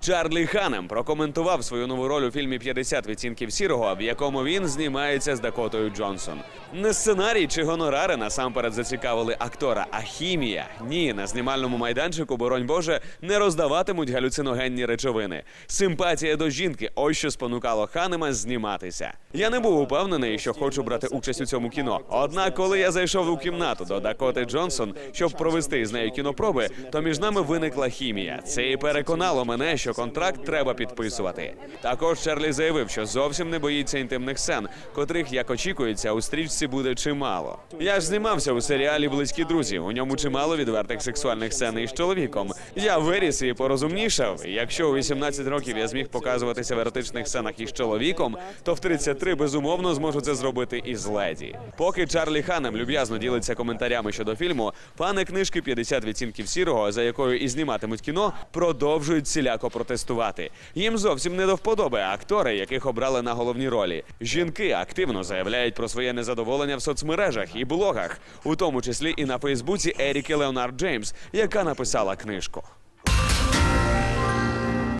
Чарлі Ханем прокоментував свою нову роль у фільмі «50 відцінків сірого, в якому він знімається з Дакотою Джонсон. Не сценарій чи гонорари насамперед зацікавили актора, а хімія. Ні, на знімальному майданчику, боронь Боже, не роздаватимуть галюциногенні речовини. Симпатія до жінки ось що спонукало Ханема зніматися. Я не був упевнений, що хочу брати участь у цьому кіно. Однак, коли я зайшов у кімнату до Дакоти Джонсон, щоб провести з нею кінопроби, то між нами виникла хімія. Це і переконало мене, що контракт треба підписувати. Також Чарлі заявив, що зовсім не боїться інтимних сцен, котрих, як очікується, у стрічці буде чимало. Я ж знімався у серіалі Близькі друзі. У ньому чимало відвертих сексуальних сцен із чоловіком. Я виріс і порозумнішав. Якщо у 18 років я зміг показуватися в еротичних сценах із чоловіком, то в 33 безумовно зможу це зробити із леді. Поки Чарлі Ханем люб'язно ділиться коментарями щодо фільму, пани книжки «50 відцінків сірого, за якою і зніматимуть кіно, продовжують ціляко протестувати. Їм зовсім не до вподоби актори, яких обрали на головні ролі. Жінки активно заявляють про своє незадоволення в соцмережах і блогах, у тому числі і на Фейсбуці Еріки Леонард Джеймс, яка написала книжку.